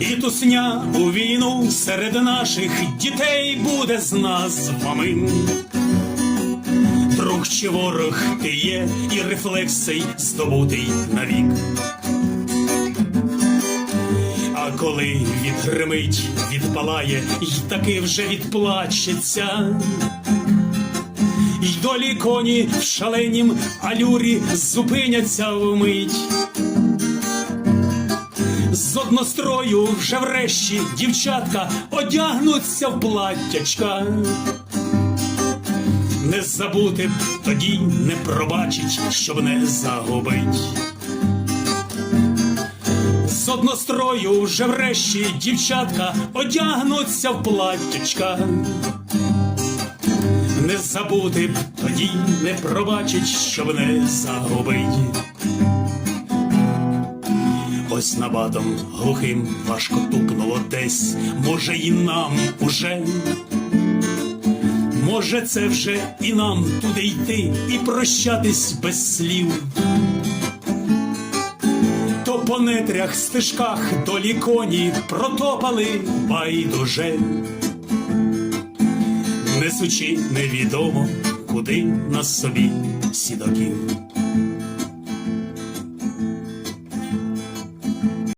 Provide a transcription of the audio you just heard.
І тусня у війну серед наших дітей буде з назвами. Друг чи ворог ти є, і рефлекс цей здобутий навік. А коли відгримить, відпалає, й таки вже відплачеться. Й долі коні в шаленім алюрі зупиняться вмить. З однострою вже врешті дівчатка одягнуться в платтячка. Не забути тоді не пробачить, щоб не загубить. З однострою вже врешті дівчатка одягнуться в платтячка. Не забути тоді не пробачить, щоб не загубить. Ось набатом глухим важко тупнуло десь, може і нам уже. Може, це вже і нам туди йти і прощатись без слів. То по нетрях, стежках долі коні протопали байдуже, несучи невідомо куди на собі сідоків.